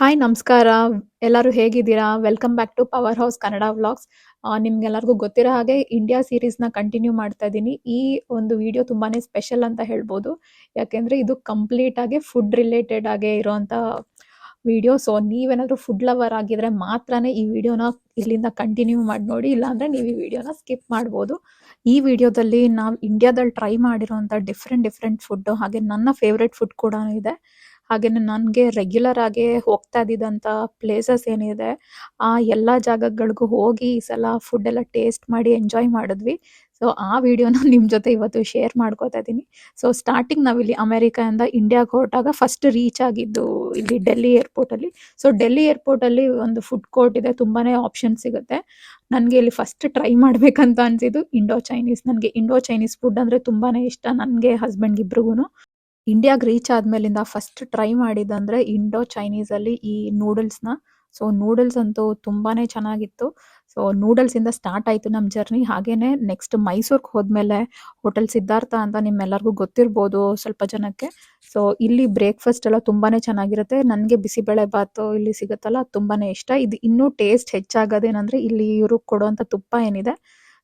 Hi ನಮಸ್ಕಾರ. ಎಲ್ಲರೂ ಹೇಗಿದ್ದೀರಾ? Welcome back to power house Kannada vlogs. ನಿಮ್ಗೆಲ್ಲರಿಗೂ ಗೊತ್ತಿರೋ ಹಾಗೆ ಇಂಡಿಯಾ ಸೀರೀಸ್‌ನ ಕಂಟಿನ್ಯೂ ಮಾಡ್ತಾ ಇದ್ದೀನಿ. ಈ ಒಂದು ವಿಡಿಯೋ ತುಂಬಾನೇ ಸ್ಪೆಷಲ್ ಅಂತ ಹೇಳ್ಬೋದು. ಯಾಕೆಂದರೆ ಇದು ಕಂಪ್ಲೀಟ್ ಆಗಿ ಫುಡ್ ರಿಲೇಟೆಡ್ ಆಗೇ ಇರೋಂಥ ವಿಡಿಯೋ. ಸೊ ನೀವೇನಾದರೂ ಫುಡ್ ಲವರ್ ಆಗಿದ್ರೆ ಮಾತ್ರನೇ ಈ ವಿಡಿಯೋನ ಇಲ್ಲಿಂದ ಕಂಟಿನ್ಯೂ ಮಾಡಿ ನೋಡಿ. ಇಲ್ಲಾಂದರೆ ನೀವು ಈ ವಿಡಿಯೋನ ಸ್ಕಿಪ್ ಮಾಡ್ಬೋದು. ಈ ವಿಡಿಯೋದಲ್ಲಿ ನಾವು ಇಂಡಿಯಾದಲ್ಲಿ ಟ್ರೈ ಮಾಡಿರೋಂಥ ಡಿಫರೆಂಟ್ ಡಿಫರೆಂಟ್ ಫುಡ್ ಹಾಗೆ ನನ್ನ ಫೇವ್ರೆಟ್ ಫುಡ್ ಕೂಡ ಇದೆ. ಹಾಗೇನೆ ನನಗೆ ರೆಗ್ಯುಲರ್ ಆಗಿ ಹೋಗ್ತಾ ಇದ್ದಿದ್ದಂಥ ಪ್ಲೇಸಸ್ ಏನಿದೆ, ಆ ಎಲ್ಲ ಜಾಗಗಳಿಗೂ ಹೋಗಿ ಈ ಸಲ ಫುಡ್ ಎಲ್ಲ ಟೇಸ್ಟ್ ಮಾಡಿ ಎಂಜಾಯ್ ಮಾಡಿದ್ವಿ. ಸೊ ಆ ವಿಡಿಯೋನ ನಿಮ್ ಜೊತೆ ಇವತ್ತು ಶೇರ್ ಮಾಡ್ಕೋತಾ ಇದ್ದೀನಿ. ಸೊ ಸ್ಟಾರ್ಟಿಂಗ್ ನಾವಿಲ್ಲಿ ಅಮೆರಿಕಾಯಿಂದ ಇಂಡಿಯಾಗೆ ಹೊರಟಾಗ ಫಸ್ಟ್ ರೀಚ್ ಆಗಿದ್ದು ಇಲ್ಲಿ ಡೆಲ್ಲಿ ಏರ್‌ಪೋರ್ಟಲ್ಲಿ. ಸೊ ಡೆಲ್ಲಿ ಏರ್‌ಪೋರ್ಟಲ್ಲಿ ಒಂದು ಫುಡ್ ಕೋರ್ಟ್ ಇದೆ. ತುಂಬಾನೇ ಆಪ್ಷನ್ ಸಿಗುತ್ತೆ. ನನಗೆ ಇಲ್ಲಿ ಫಸ್ಟ್ ಟ್ರೈ ಮಾಡ್ಬೇಕಂತ ಅನ್ಸಿದ್ದು ಇಂಡೋ ಚೈನೀಸ್. ನನಗೆ ಇಂಡೋ ಚೈನೀಸ್ ಫುಡ್ ಅಂದ್ರೆ ತುಂಬಾನೇ ಇಷ್ಟ. ನನಗೆ ಹಸ್ಬೆಂಡ್ಗಿಬ್ರಿಗೂ. ಇಂಡಿಯಾಗೆ ರೀಚ್ ಆದ್ಮೇಲಿಂದ ಫಸ್ಟ್ ಟ್ರೈ ಮಾಡಿದ್ದಂದ್ರೆ ಇಂಡೋ ಚೈನೀಸಲ್ಲಿ ಈ ನೂಡಲ್ಸ್ನ ಸೊ ನೂಡಲ್ಸ್ ಅಂತೂ ತುಂಬಾನೇ ಚೆನ್ನಾಗಿತ್ತು. ಸೊ ನೂಡಲ್ಸಿಂದ ಸ್ಟಾರ್ಟ್ ಆಯ್ತು ನಮ್ಮ ಜರ್ನಿ. ಹಾಗೇನೆ ನೆಕ್ಸ್ಟ್ ಮೈಸೂರ್‌ಗೆ ಹೋದ್ಮೇಲೆ ಹೋಟೆಲ್ ಸಿದ್ಧಾರ್ಥ ಅಂತ ನಿಮ್ಮೆಲ್ಲರಿಗೂ ಗೊತ್ತಿರ್ಬೋದು ಸ್ವಲ್ಪ ಜನಕ್ಕೆ. ಸೊ ಇಲ್ಲಿ ಬ್ರೇಕ್‌ಫಾಸ್ಟ್ ಎಲ್ಲ ತುಂಬಾನೇ ಚೆನ್ನಾಗಿರುತ್ತೆ. ನನಗೆ ಬಿಸಿಬೇಳೆ ಬಾತು ಇಲ್ಲಿ ಸಿಗುತ್ತಲ್ಲ ತುಂಬಾನೇ ಇಷ್ಟ. ಇದು ಇನ್ನೂ ಟೇಸ್ಟ್ ಹೆಚ್ಚಾಗೋದೇನಂದ್ರೆ ಇಲ್ಲಿ ಇವರು ಕೊಡುವಂಥ ತುಪ್ಪ ಏನಿದೆ,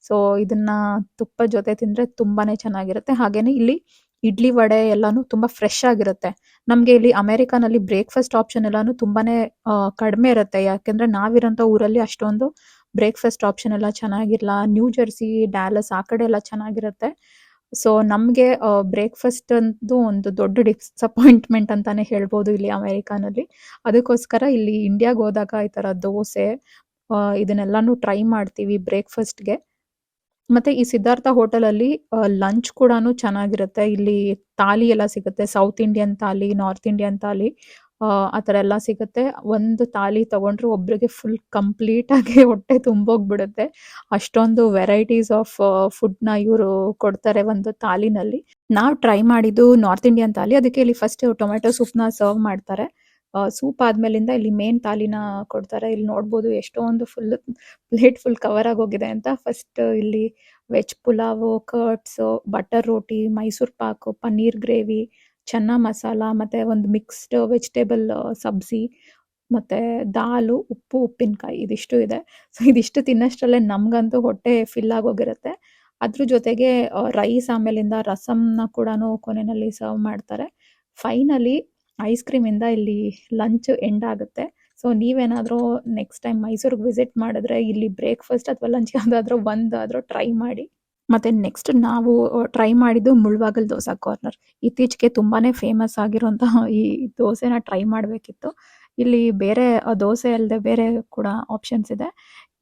ಸೊ ಇದನ್ನ ತುಪ್ಪ ಜೊತೆ ತಿಂದ್ರೆ ತುಂಬಾನೇ ಚೆನ್ನಾಗಿರುತ್ತೆ. ಹಾಗೇನೆ ಇಲ್ಲಿ ಇಡ್ಲಿ, ವಡೆ ಎಲ್ಲಾನು ತುಂಬಾ ಫ್ರೆಶ್ ಆಗಿರುತ್ತೆ. ನಮಗೆ ಇಲ್ಲಿ ಅಮೆರಿಕಾನಲ್ಲಿ ಬ್ರೇಕ್‌ಫಾಸ್ಟ್ ಆಪ್ಷನ್ ಎಲ್ಲಾನು ತುಂಬಾನೇ ಕಡಿಮೆ ಇರುತ್ತೆ. ಯಾಕೆಂದ್ರೆ ನಾವಿರೋಂಥ ಊರಲ್ಲಿ ಅಷ್ಟೊಂದು ಬ್ರೇಕ್‌ಫಾಸ್ಟ್ ಆಪ್ಷನ್ ಎಲ್ಲ ಚೆನ್ನಾಗಿಲ್ಲ ನ್ಯೂ ಜೆರ್ಸಿ, ಡ್ಯಾಲಸ್ ಆ ಕಡೆ ಎಲ್ಲ ಚೆನ್ನಾಗಿರುತ್ತೆ. ಸೊ ನಮಗೆ ಬ್ರೇಕ್‌ಫಾಸ್ಟ್ ಅಂತೂ ಒಂದು ದೊಡ್ಡ ಡಿಸಪಾಯಿಂಟ್‌ಮೆಂಟ್ ಅಂತಾನೆ ಹೇಳ್ಬೋದು ಇಲ್ಲಿ ಅಮೆರಿಕಾನಲ್ಲಿ. ಅದಕ್ಕೋಸ್ಕರ ಇಲ್ಲಿ ಇಂಡಿಯಾಗೆ ಹೋದಾಗ ಈ ತರ ದೋಸೆ ಇದನ್ನೆಲ್ಲಾನು ಟ್ರೈ ಮಾಡ್ತೀವಿ ಬ್ರೇಕ್‌ಫಾಸ್ಟ್‌ಗೆ. ಮತ್ತೆ ಈ ಸಿದ್ಧಾರ್ಥ ಹೋಟೆಲ್ ಅಲ್ಲಿ ಲಂಚ್ ಕೂಡ ಚೆನ್ನಾಗಿರುತ್ತೆ. ಇಲ್ಲಿ ತಾಲಿ ಎಲ್ಲ ಸಿಗುತ್ತೆ. South Indian thali north Indian thali ಆ ತರ ಎಲ್ಲ ಸಿಗುತ್ತೆ. ಒಂದು ತಾಲಿ ತಗೊಂಡ್ರೆ ಒಬ್ರಿಗೆ ಫುಲ್ ಕಂಪ್ಲೀಟ್ ಆಗಿ ಹೊಟ್ಟೆ ತುಂಬೋಗ್ಬಿಡುತ್ತೆ. ಅಷ್ಟೊಂದು ವೆರೈಟೀಸ್ ಆಫ್ ಫುಡ್‌ನ ಇವರು ಕೊಡ್ತಾರೆ ಒಂದು ತಾಲಿನಲ್ಲಿ ನಾವು ಟ್ರೈ ಮಾಡಿದ್ದು ನಾರ್ತ್ ಇಂಡಿಯನ್ ತಾಲಿ ಅದಕ್ಕೆ ಇಲ್ಲಿ ಫಸ್ಟ್ ಟೊಮ್ಯಾಟೋ ಸೂಪ್‌ನ ಸರ್ವ್ ಮಾಡ್ತಾರೆ. ಸೂಪ್ ಆದ್ಮೇಲಿಂದ ಇಲ್ಲಿ ಮೇನ್ ತಾಲಿನ ಕೊಡ್ತಾರೆ. ಇಲ್ಲಿ ನೋಡ್ಬೋದು ಎಷ್ಟೊಂದು ಫುಲ್ ಪ್ಲೇಟ್ ಫುಲ್ ಕವರ್ ಆಗೋಗಿದೆ ಅಂತ. ಫಸ್ಟ್ ಇಲ್ಲಿ veg pulao, curds, butter roti, Mysore pak, paneer gravy, chana masala ಮತ್ತೆ ಒಂದು ಮಿಕ್ಸ್ಡ್ ವೆಜಿಟೇಬಲ್ ಸಬ್ಜಿ, ಮತ್ತೆ ದಾಲು, ಉಪ್ಪು, ಉಪ್ಪಿನಕಾಯಿ ಇದಿಷ್ಟು ಇದೆ. ಸೊ ಇದಿಷ್ಟು ತಿನ್ನೋಷ್ಟರಲ್ಲೇ ನಮಗಂತೂ ಹೊಟ್ಟೆ ಫಿಲ್ ಆಗೋಗಿರುತ್ತೆ. ಅದ್ರ ಜೊತೆಗೆ ರೈಸ್ ಆಮೇಲಿಂದ ರಸಮ್ನ ಕೂಡ ಕೊನೆಯಲ್ಲಿ ಸರ್ವ್ ಮಾಡ್ತಾರೆ. ಫೈನಲಿ ಐಸ್ ಕ್ರೀಮಿಂದ ಇಲ್ಲಿ ಲಂಚ್ ಎಂಡ್ ಆಗುತ್ತೆ. ಸೊ ನೀವೇನಾದರೂ ನೆಕ್ಸ್ಟ್ ಟೈಮ್ ಮೈಸೂರಿಗೆ ವಿಸಿಟ್ ಮಾಡಿದ್ರೆ ಇಲ್ಲಿ ಬ್ರೇಕ್‌ಫಾಸ್ಟ್ ಅಥವಾ ಲಂಚ್ ಯಾವುದಾದ್ರೂ ಒಂದಾದರೂ ಟ್ರೈ ಮಾಡಿ. ಮತ್ತೆ ನೆಕ್ಸ್ಟ್ ನಾವು ಟ್ರೈ ಮಾಡಿದ್ದು ಮುಳ್ವಾಗಲ್ ದೋಸೆ ಕಾರ್ನರ್. ಇತ್ತೀಚೆಗೆ ತುಂಬಾನೇ ಫೇಮಸ್ ಆಗಿರುವಂತಹ ಈ ದೋಸೆನ ಟ್ರೈ ಮಾಡ್ಬೇಕಿತ್ತು. ಇಲ್ಲಿ ಬೇರೆ ದೋಸೆ ಅಲ್ಲದೆ ಬೇರೆ ಕೂಡ ಆಪ್ಷನ್ಸ್ ಇದೆ.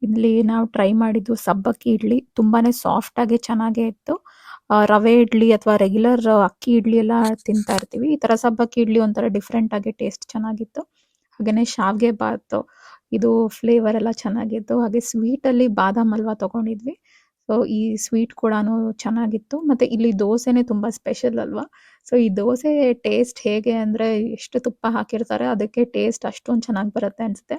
ಇಲ್ಲಿ ನಾವು ಟ್ರೈ ಮಾಡಿದ್ದು ಸಬ್ಬಕ್ಕಿ ಇಡ್ಲಿ. ತುಂಬಾನೇ ಸಾಫ್ಟ್ ಆಗಿ ಚೆನ್ನಾಗೇ ಇತ್ತು. ರವೆ ಇಡ್ಲಿ ಅಥವಾ ರೆಗ್ಯುಲರ್ ಅಕ್ಕಿ ಇಡ್ಲಿ ಎಲ್ಲ ತಿಂತಾ ಇರ್ತೀವಿ. ಈ ತರ ಸಬ್ಬಕ್ಕಿ ಇಡ್ಲಿ ಒಂಥರ ಡಿಫರೆಂಟ್ ಆಗಿ ಟೇಸ್ಟ್ ಚೆನ್ನಾಗಿತ್ತು. ಹಾಗೇನೆ ಶಾವಿಗೆ ಬಾತು ಇದು ಫ್ಲೇವರ್ ಎಲ್ಲ ಚೆನ್ನಾಗಿತ್ತು. ಹಾಗೆ ಸ್ವೀಟಲ್ಲಿ ಬಾದಾಮ್ ಹಲ್ವಾ ತಗೊಂಡಿದ್ವಿ. ಸೊ ಈ ಸ್ವೀಟ್ ಕೂಡ ಚೆನ್ನಾಗಿತ್ತು. ಮತ್ತೆ ಇಲ್ಲಿ ದೋಸೆನೇ ತುಂಬಾ ಸ್ಪೆಷಲ್ ಅಲ್ವಾ. ಸೊ ಈ ದೋಸೆ ಟೇಸ್ಟ್ ಹೇಗೆ ಅಂದ್ರೆ ಎಷ್ಟು ತುಪ್ಪ ಹಾಕಿರ್ತಾರೆ ಅದಕ್ಕೆ ಟೇಸ್ಟ್ ಅಷ್ಟೊಂದು ಚೆನ್ನಾಗಿ ಬರುತ್ತೆ ಅನ್ಸುತ್ತೆ.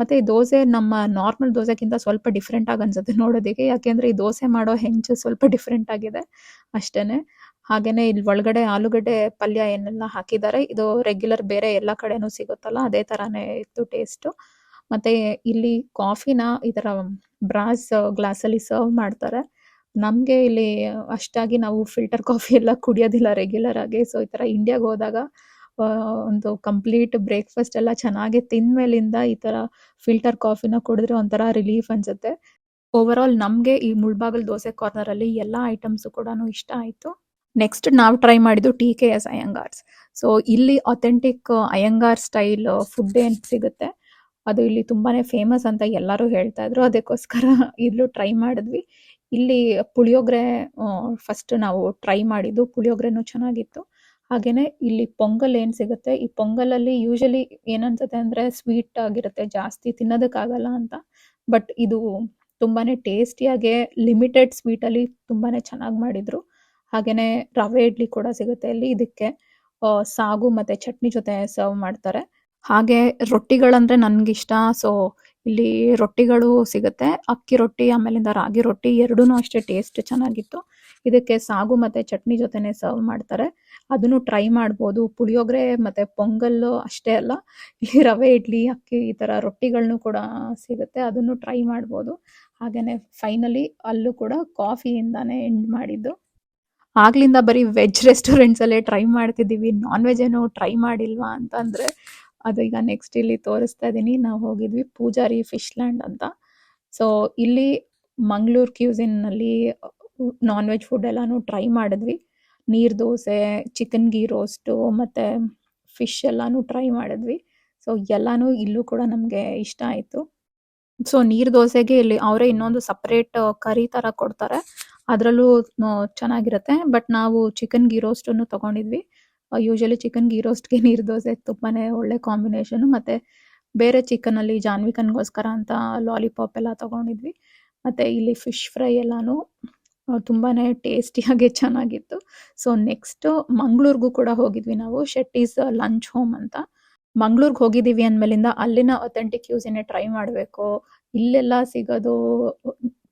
ಮತ್ತೆ ಈ ದೋಸೆ ನಮ್ಮ ನಾರ್ಮಲ್ ದೋಸೆಗಿಂತ ಸ್ವಲ್ಪ ಡಿಫರೆಂಟ್ ಆಗಿ ಅನ್ಸುತ್ತೆ ನೋಡೋದಿಕ್ಕೆ. ಯಾಕೆಂದ್ರೆ ಈ ದೋಸೆ ಮಾಡೋ ಹೆಂಚು ಸ್ವಲ್ಪ ಡಿಫರೆಂಟ್ ಆಗಿದೆ ಅಷ್ಟೇನೆ. ಹಾಗೇನೆ ಇಲ್ಲಿ ಒಳಗಡೆ ಆಲೂಗಡ್ಡೆ ಪಲ್ಯ ಏನೆಲ್ಲ ಹಾಕಿದ್ದಾರೆ ಇದು ರೆಗ್ಯುಲರ್ ಬೇರೆ ಎಲ್ಲ ಕಡೆನೂ ಸಿಗುತ್ತಲ್ಲ, ಅದೇ ತರಾನೇ ಇತ್ತು ಟೇಸ್ಟು. ಮತ್ತೆ ಇಲ್ಲಿ ಕಾಫಿನ ಈ ತರ ಬ್ರಾಸ್ ಗ್ಲಾಸಲ್ಲಿ ಸರ್ವ್ ಮಾಡ್ತಾರೆ. ನಮಗೆ ಇಲ್ಲಿ ಅಷ್ಟಾಗಿ ನಾವು ಫಿಲ್ಟರ್ ಕಾಫಿ ಎಲ್ಲ ಕುಡಿಯೋದಿಲ್ಲ ರೆಗ್ಯುಲರ್ ಆಗಿ. ಸೊ ಈ ತರ ಇಂಡಿಯಾಗೆ ಹೋದಾಗ ಒಂದು ಕಂಪ್ಲೀಟ್ ಬ್ರೇಕ್‌ಫಾಸ್ಟ್ ಎಲ್ಲ ಚೆನ್ನಾಗಿ ತಿಂದ್ಮೇಲಿಂದ ಈ ತರ ಫಿಲ್ಟರ್ ಕಾಫಿನ ಕುಡಿದ್ರೆ ಒಂಥರ ರಿಲೀಫ್ ಅನ್ಸುತ್ತೆ. ಓವರ್ ಆಲ್ ನಮ್ಗೆ ಈ ಮುಳ್ಬಾಗಲ್ ದೋಸೆ ಕಾರ್ನರಲ್ಲಿ ಎಲ್ಲಾ ಐಟಮ್ಸು ಕೂಡ ಇಷ್ಟ ಆಯ್ತು. ನೆಕ್ಸ್ಟ್ ನಾವು ಟ್ರೈ ಮಾಡಿದ್ದು T K S Iyengars. So ಇಲ್ಲಿ ಅಥೆಂಟಿಕ್ ಅಯ್ಯಂಗಾರ್ ಸ್ಟೈಲ್ ಫುಡ್ ಏನ್ ಸಿಗುತ್ತೆ, ಅದು ಇಲ್ಲಿ ತುಂಬಾನೇ ಫೇಮಸ್ ಅಂತ ಎಲ್ಲರೂ ಹೇಳ್ತಾ ಇದ್ರು. ಅದಕ್ಕೋಸ್ಕರ ಇಲ್ಲೂ ಟ್ರೈ ಮಾಡಿದ್ವಿ. ಇಲ್ಲಿ ಪುಳಿಯೋಗರೆ ಫಸ್ಟ್ ನಾವು ಟ್ರೈ ಮಾಡಿದ್ದು. ಪುಳಿಯೋಗರೆನೂ ಚೆನ್ನಾಗಿತ್ತು. ಹಾಗೇನೆ ಇಲ್ಲಿ ಪೊಂಗಲ್ ಏನ್ ಸಿಗುತ್ತೆ, ಈ ಪೊಂಗಲಲ್ಲಿ ಯೂಶಲಿ ಏನನ್ಸುತ್ತೆ ಅಂದ್ರೆ ಸ್ವೀಟ್ ಆಗಿರುತ್ತೆ ಜಾಸ್ತಿ ತಿನ್ನೋದಕ್ಕಾಗಲ್ಲ ಅಂತ. ಬಟ್ ಇದು ತುಂಬಾನೇ ಟೇಸ್ಟಿಯಾಗೆ ಲಿಮಿಟೆಡ್ ಸ್ವೀಟಲ್ಲಿ ತುಂಬಾನೇ ಚೆನ್ನಾಗಿ ಮಾಡಿದ್ರು. ಹಾಗೇನೆ ರವೆ ಇಡ್ಲಿ ಕೂಡ ಸಿಗುತ್ತೆ ಇಲ್ಲಿ. ಇದಕ್ಕೆ ಸಾಗು ಮತ್ತೆ ಚಟ್ನಿ ಜೊತೆ ಸರ್ವ್ ಮಾಡ್ತಾರೆ. ಹಾಗೆ ರೊಟ್ಟಿಗಳಂದ್ರೆ ಇಷ್ಟ ಸೊ ಇಲ್ಲಿ ರೊಟ್ಟಿಗಳು ಸಿಗುತ್ತೆ. ಅಕ್ಕಿ ರೊಟ್ಟಿ, ಆಮೇಲಿಂದ ರಾಗಿ ರೊಟ್ಟಿ ಎರಡೂ ಅಷ್ಟೇ ಟೇಸ್ಟ್ ಚೆನ್ನಾಗಿತ್ತು. ಇದಕ್ಕೆ ಸಾಗು ಮತ್ತೆ ಚಟ್ನಿ ಜೊತೆನೆ ಸರ್ವ್ ಮಾಡ್ತಾರೆ. ಅದನ್ನು ಟ್ರೈ ಮಾಡ್ಬೋದು. ಪುಳಿಯೋಗರೆ ಮತ್ತೆ ಪೊಂಗಲ್ ಅಷ್ಟೇ ಅಲ್ಲ. ಇಲ್ಲಿ ರವೆ, ಇಡ್ಲಿ, ಅಕ್ಕಿ ಈ ತರ ರೊಟ್ಟಿಗಳನ್ನು ಕೂಡ ಸಿಗುತ್ತೆ. ಅದನ್ನು ಟ್ರೈ ಮಾಡ್ಬೋದು. ಹಾಗೇನೆ ಫೈನಲಿ ಅಲ್ಲೂ ಕೂಡ ಕಾಫಿಯಿಂದಾನೆ ಎಂಡ್ ಮಾಡಿದ್ದು. ಆಗ್ಲಿಂದ ಬರೀ ವೆಜ್ ರೆಸ್ಟೋರೆಂಟ್ಸ್ ಅಲ್ಲೇ ಟ್ರೈ ಮಾಡ್ತಿದ್ದೀವಿ. ನಾನ್ ವೆಜ್ ಏನು ಟ್ರೈ ಮಾಡಿಲ್ವಾ ಅಂತಂದ್ರೆ ಅದು ಈಗ ನೆಕ್ಸ್ಟ್ ಇಲ್ಲಿ ತೋರಿಸ್ತಾ ಇದ್ದೀನಿ ನಾವು ಹೋಗಿದ್ವಿ ಪೂಜಾರಿ ಫಿಶ್ ಲ್ಯಾಂಡ್ ಅಂತ. ಸೊ ಇಲ್ಲಿ ಮಂಗಳೂರು ಕ್ಯೂಸಿನ್ನಲ್ಲಿ ನಾನ್ ವೆಜ್ ಫುಡ್ ಎಲ್ಲಾನು ಟ್ರೈ ಮಾಡಿದ್ವಿ. Neer dosa chicken ghee roast ಮತ್ತು ಫಿಶ್ ಎಲ್ಲಾನು ಟ್ರೈ ಮಾಡಿದ್ವಿ. ಸೊ ಎಲ್ಲಾನು ಇಲ್ಲೂ ಕೂಡ ನಮಗೆ ಇಷ್ಟ ಆಯಿತು. ಸೊ ನೀರ್ ದೋಸೆಗೆ ಇಲ್ಲಿ ಅವರೇ ಇನ್ನೊಂದು ಸಪ್ರೇಟ್ ಕರಿ ಥರ ಕೊಡ್ತಾರೆ. ಅದರಲ್ಲೂ ಚೆನ್ನಾಗಿರುತ್ತೆ. ಬಟ್ ನಾವು ಚಿಕನ್ ಗೀ ರೋಸ್ಟನ್ನು ತೊಗೊಂಡಿದ್ವಿ. ಯೂಶಲಿ ಚಿಕನ್ ಗೀ ರೋಸ್ಟ್ಗೆ ನೀರು ದೋಸೆ ತುಂಬಾನೇ ಒಳ್ಳೆ ಕಾಂಬಿನೇಷನ್ ಮತ್ತೆ ಬೇರೆ ಚಿಕನ್ ಚಿಕನಲ್ಲಿ ಜಾನ್ವಿಕನ್ಗೋಸ್ಕರ ಅಂತ ಲಾಲಿಪಾಪ್ ಎಲ್ಲ ತಗೊಂಡಿದ್ವಿ. ಮತ್ತೆ ಇಲ್ಲಿ ಫಿಶ್ ಫ್ರೈ ಎಲ್ಲಾನು ತುಂಬಾನೇ ಟೇಸ್ಟಿಯಾಗಿ ಚೆನ್ನಾಗಿತ್ತು. ಸೊ ನೆಕ್ಸ್ಟ್ ಮಂಗಳೂರಿಗೂ ಕೂಡ ಹೋಗಿದ್ವಿ ನಾವು. ಶೆಟ್ಟೀಸ್ ಲಂಚ್ ಹೋಮ್ ಅಂತ. ಮಂಗಳೂರಿಗೆ ಹೋಗಿದ್ದೀವಿ ಅಂದಮೇಲಿಂದ ಅಲ್ಲಿನ ಅಥೆಂಟಿಕ್ ಯೂಸಿನೇ ಟ್ರೈ ಮಾಡಬೇಕು. ಇಲ್ಲೆಲ್ಲ ಸಿಗೋದು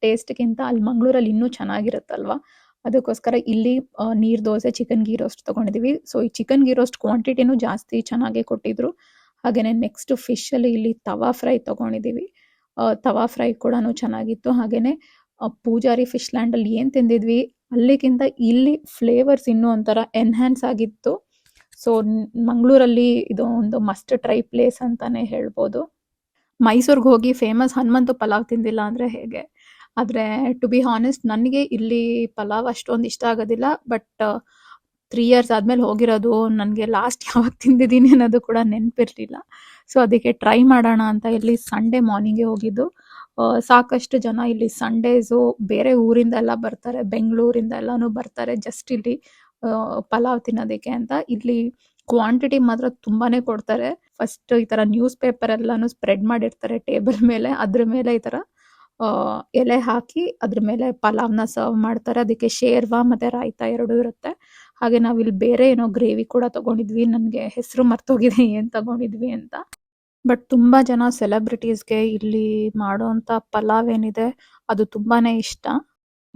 ಟೇಸ್ಟ್ಗಿಂತ ಅಲ್ಲಿ ಮಂಗಳೂರಲ್ಲಿ ಇನ್ನೂ ಚೆನ್ನಾಗಿರುತ್ತಲ್ವಾ? ಅದಕ್ಕೋಸ್ಕರ ಇಲ್ಲಿ neer dosa chicken ghee roast ತೊಗೊಂಡಿದ್ದೀವಿ ಸೊ ಈ ಚಿಕನ್ ಗೀ ರೋಸ್ಟ್ ಕ್ವಾಂಟಿಟಿನೂ ಜಾಸ್ತಿ ಚೆನ್ನಾಗಿ ಕೊಟ್ಟಿದ್ರು. ಹಾಗೇನೆ ನೆಕ್ಸ್ಟ್ ಫಿಶ್ ಅಲ್ಲಿ ಇಲ್ಲಿ ತವಾ ಫ್ರೈ ತೊಗೊಂಡಿದ್ದೀವಿ ತವಾ ಫ್ರೈ ಕೂಡ ಚೆನ್ನಾಗಿತ್ತು. ಹಾಗೇನೆ ಪೂಜಾರಿ ಫಿಶ್ ಲ್ಯಾಂಡ್ ಅಲ್ಲಿ ಏನ್ ತಿಂದಿದ್ವಿ? ಅಲ್ಲಿಗಿಂತ ಇಲ್ಲಿ ಫ್ಲೇವರ್ಸ್ ಇನ್ನೂ ಒಂಥರ ಎನ್ಹ್ಯಾನ್ಸ್ ಆಗಿತ್ತು. ಸೊ ಮಂಗಳೂರಲ್ಲಿ ಇದು ಒಂದು ಮಸ್ಟ್ ಟ್ರೈ ಪ್ಲೇಸ್ ಅಂತಾನೆ ಹೇಳ್ಬೋದು. ಮೈಸೂರಿಗೆ ಹೋಗಿ ಫೇಮಸ್ ಹನುಮಂತು ಪಲಾವ್ ತಿಂದಿಲ್ಲ ಅಂದರೆ ಹೇಗೆ? ಆದರೆ ಟು ಬಿ ಹಾನೆಸ್ಟ್ ನನಗೆ ಇಲ್ಲಿ ಪಲಾವ್ ಅಷ್ಟೊಂದು ಇಷ್ಟ ಆಗೋದಿಲ್ಲ ಬಟ್ ತ್ರೀ ಇಯರ್ಸ್ ಆದಮೇಲೆ ಹೋಗಿರೋದು ನನಗೆ ಲಾಸ್ಟ್ ಯಾವಾಗ ತಿಂದಿದ್ದೀನಿ ಅನ್ನೋದು ಕೂಡ ನೆನಪಿರಲಿಲ್ಲ. ಸೊ ಅದಕ್ಕೆ ಟ್ರೈ ಮಾಡೋಣ ಅಂತ ಇಲ್ಲಿ ಸಂಡೇ ಮಾರ್ನಿಂಗೇ ಹೋಗಿದ್ದು. ಸಾಕಷ್ಟು ಜನ ಇಲ್ಲಿ ಸಂಡೇಸು ಬೇರೆ ಊರಿಂದ ಎಲ್ಲ ಬರ್ತಾರೆ ಬೆಂಗಳೂರಿಂದ ಎಲ್ಲಾನು ಬರ್ತಾರೆ ಜಸ್ಟ್ ಇಲ್ಲಿ ಆ, ಪಲಾವ್ ತಿನ್ನೋದಕ್ಕೆ ಅಂತ. ಇಲ್ಲಿ ಕ್ವಾಂಟಿಟಿ ಮಾತ್ರ ತುಂಬಾನೇ ಕೊಡ್ತಾರೆ. ಫಸ್ಟ್ ಈ ತರ ನ್ಯೂಸ್ ಪೇಪರ್ ಎಲ್ಲಾನು ಸ್ಪ್ರೆಡ್ ಮಾಡಿರ್ತಾರೆ ಟೇಬಲ್ ಮೇಲೆ ಅದ್ರ ಮೇಲೆ ಈ ತರ ಎಲೆ ಹಾಕಿ ಅದ್ರ ಮೇಲೆ ಪಲಾವ್ನ ಸರ್ವ್ ಮಾಡ್ತಾರೆ. ಅದಕ್ಕೆ ಶೇರ್ವಾ ಮತ್ತೆ ರಾಯ್ತ ಎರಡು ಇರುತ್ತೆ. ಹಾಗೆ ನಾವ್ ಇಲ್ಲಿ ಬೇರೆ ಏನೋ ಗ್ರೇವಿ ಕೂಡ ತಗೊಂಡಿದ್ವಿ. ನನಗೆ ಹೆಸರು ಮರ್ತೋಗಿದೆ, ಏನ್ ತಗೊಂಡಿದ್ವಿ ಅಂತ. ಬಟ್ ತುಂಬಾ ಜನ ಸೆಲೆಬ್ರಿಟೀಸ್ಗೆ ಇಲ್ಲಿ ಮಾಡೋಂಥ ಪಲಾವ್ ಏನಿದೆ, ಅದು ತುಂಬಾನೇ ಇಷ್ಟ.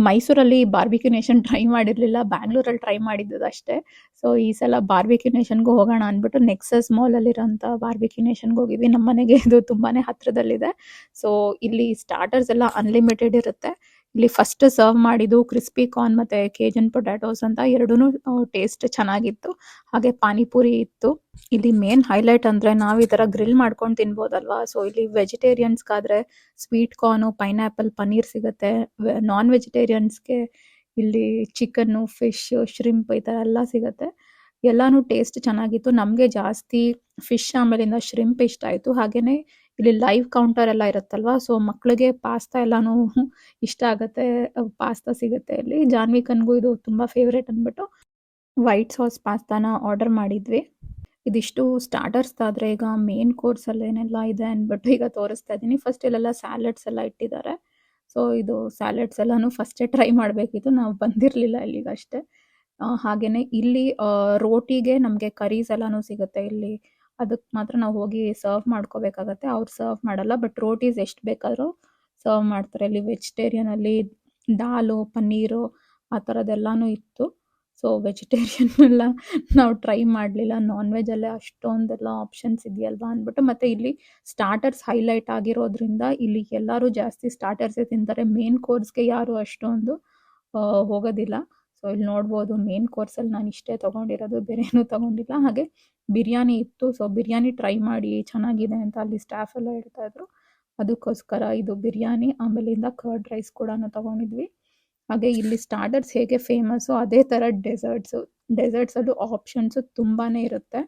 ಮೈಸೂರಲ್ಲಿ ಬಾರ್ಬಿಕ್ಯೂ ನೇಷನ್ ಟ್ರೈ ಮಾಡಿರಲಿಲ್ಲ, ಬ್ಯಾಂಗ್ಳೂರಲ್ಲಿ ಟ್ರೈ ಮಾಡಿದ್ದು ಅಷ್ಟೇ. ಸೊ ಈ ಸಲ ಬಾರ್ಬಿಕ್ಯೂ ನೇಷನ್ಗೂ ಹೋಗೋಣ ಅಂದ್ಬಿಟ್ಟು ನೆಕ್ಸಸ್ ಮಾಲಲ್ಲಿರೋಂಥ ಬಾರ್ಬಿಕ್ಯೂ ನೇಷನ್ಗೆ ಹೋಗಿದ್ವಿ. ನಮ್ಮ ಮನೆಗೆ ಇದು ತುಂಬಾನೇ ಹತ್ರದಲ್ಲಿದೆ. ಸೊ ಇಲ್ಲಿ ಸ್ಟಾರ್ಟರ್ಸ್ ಎಲ್ಲ ಅನ್ಲಿಮಿಟೆಡ್ ಇರುತ್ತೆ. ಇಲ್ಲಿ ಫಸ್ಟ್ ಸರ್ವ್ ಮಾಡಿದ್ದು ಕ್ರಿಸ್ಪಿ ಕಾರ್ನ್ ಮತ್ತೆ ಕೇಜನ್ ಪೊಟ್ಯಾಟೋಸ್ ಅಂತ ಎರಡೂ ಟೇಸ್ಟ್ ಚೆನ್ನಾಗಿತ್ತು. ಹಾಗೆ ಪಾನಿಪುರಿ ಇತ್ತು. ಇಲ್ಲಿ ಮೇನ್ ಹೈಲೈಟ್ ಅಂದ್ರೆ ನಾವು ಈ ತರ ಗ್ರಿಲ್ ಮಾಡ್ಕೊಂಡು ತಿನ್ಬೋದಲ್ವಾ? ಸೊ ಇಲ್ಲಿ ವೆಜಿಟೇರಿಯನ್ಸ್ಗಾದ್ರೆ ಸ್ವೀಟ್ ಕಾರ್ನು ಪೈನಾಪಲ್ ಪನ್ನೀರ್ ಸಿಗುತ್ತೆ. ನಾನ್ ವೆಜಿಟೇರಿಯನ್ಸ್ಗೆ ಇಲ್ಲಿ ಚಿಕನ್ನು ಫಿಶ್ ಶ್ರಿಂಪ್ ಈ ತರ ಎಲ್ಲ ಸಿಗುತ್ತೆ. ಎಲ್ಲಾನು ಟೇಸ್ಟ್ ಚೆನ್ನಾಗಿತ್ತು. ನಮಗೆ ಜಾಸ್ತಿ ಫಿಶ್ ಆಮೇಲಿಂದ ಶ್ರಿಂಪ್ ಇಷ್ಟ ಆಯಿತು. ಹಾಗೇನೆ ಇಲ್ಲಿ ಲೈವ್ ಕೌಂಟರ್ ಎಲ್ಲ ಇರುತ್ತಲ್ವಾ? ಸೊ ಮಕ್ಕಳಿಗೆ ಪಾಸ್ತಾ ಎಲ್ಲಾನು ಇಷ್ಟ ಆಗುತ್ತೆ ಪಾಸ್ತಾ ಸಿಗುತ್ತೆ ಇಲ್ಲಿ. ಜಾನ್ವಿ ಕನ್ಗೂ ಇದು ತುಂಬ ಫೇವ್ರೇಟ್ ಅಂದ್ಬಿಟ್ಟು ವೈಟ್ ಸಾಸ್ ಪಾಸ್ತಾನ ಆರ್ಡರ್ ಮಾಡಿದ್ವಿ. ಇದಿಷ್ಟು ಸ್ಟಾರ್ಟರ್ಸ್ ಆದ್ರೆ ಈಗ ಮೇನ್ ಕೋರ್ಸ್ ಅಲ್ಲಿ ಏನೆಲ್ಲ ಇದೆ ಅಂದ್ಬಿಟ್ಟು ಈಗ ತೋರಿಸ್ತಾ ಇದ್ದೀನಿ ಫಸ್ಟ್ ಇಲ್ಲೆಲ್ಲ ಸ್ಯಾಲಡ್ಸ್ ಎಲ್ಲ ಇಟ್ಟಿದ್ದಾರೆ. ಸೊ ಇದು ಸ್ಯಾಲಡ್ಸ್ ಎಲ್ಲಾನು ಫಸ್ಟೇ ಟ್ರೈ ಮಾಡಬೇಕಿತ್ತು. ನಾವು ಬಂದಿರಲಿಲ್ಲ ಇಲ್ಲಿಗಷ್ಟೇ ಹಾಗೆಯೇ ಹಾಗೇನೆ ಇಲ್ಲಿ ರೋಟಿಗೆ ನಮಗೆ ಕರೀಸ್ ಎಲ್ಲಾನು ಸಿಗುತ್ತೆ ಇಲ್ಲಿ. ಅದಕ್ಕೆ ಮಾತ್ರ ನಾವು ಹೋಗಿ ಸರ್ವ್ ಮಾಡ್ಕೋಬೇಕಾಗತ್ತೆ. ಅವ್ರು ಸರ್ವ್ ಮಾಡಲ್ಲ ಬಟ್ ರೋಟೀಸ್ ಎಷ್ಟು ಬೇಕಾದರೂ ಸರ್ವ್ ಮಾಡ್ತಾರೆ. ಇಲ್ಲಿ ವೆಜಿಟೇರಿಯನ್ ಅಲ್ಲಿ ದಾಲು, ಪನ್ನೀರು ಆ ತರದೆಲ್ಲಾನು ಇತ್ತು. ಸೊ ವೆಜಿಟೇರಿಯನ್ ಎಲ್ಲ ನಾವು ಟ್ರೈ ಮಾಡಲಿಲ್ಲ. ನಾನ್ ವೆಜಲ್ಲೇ ಅಷ್ಟೊಂದೆಲ್ಲ ಆಪ್ಷನ್ಸ್ ಇದೆಯಲ್ವಾ ಅಂದ್ಬಿಟ್ಟು, ಮತ್ತು ಇಲ್ಲಿ ಸ್ಟಾರ್ಟರ್ಸ್ ಹೈಲೈಟ್ ಆಗಿರೋದ್ರಿಂದ ಇಲ್ಲಿ ಎಲ್ಲರೂ ಜಾಸ್ತಿ ಸ್ಟಾರ್ಟರ್ಸೇ ತಿಂತಾರೆ. ಮೇನ್ ಕೋರ್ಸ್ಗೆ ಯಾರು ಅಷ್ಟೊಂದು ಹೋಗೋದಿಲ್ಲ. ಸೊ ಇಲ್ಲಿ ನೋಡ್ಬೋದು ಮೇನ್ ಕೋರ್ಸಲ್ಲಿ ನಾನು ಇಷ್ಟೇ ತೊಗೊಂಡಿರೋದು ಬೇರೆ ಏನೂ ತೊಗೊಂಡಿಲ್ಲ. ಹಾಗೆ ಬಿರಿಯಾನಿ ಇತ್ತು. ಸೊ ಬಿರಿಯಾನಿ ಟ್ರೈ ಮಾಡಿ ಚೆನ್ನಾಗಿದೆ ಅಂತ ಅಲ್ಲಿ ಸ್ಟಾಫ್ ಎಲ್ಲ ಹೇಳ್ತಾ ಇದ್ರು. ಅದಕ್ಕೋಸ್ಕರ ಇದು ಬಿರಿಯಾನಿ, ಆಮೇಲಿಂದ ಕರ್ಡ್ ರೈಸ್ ಕೂಡ ತಗೊಂಡಿದ್ವಿ. ಹಾಗೆ ಇಲ್ಲಿ ಸ್ಟಾರ್ಟರ್ಸ್ ಹೇಗೆ ಫೇಮಸ್ಸು ಅದೇ ಥರ ಡೆಸರ್ಟ್ಸು ಡೆಸರ್ಟ್ಸಲ್ಲೂ ಆಪ್ಷನ್ಸು ತುಂಬಾ ಇರುತ್ತೆ.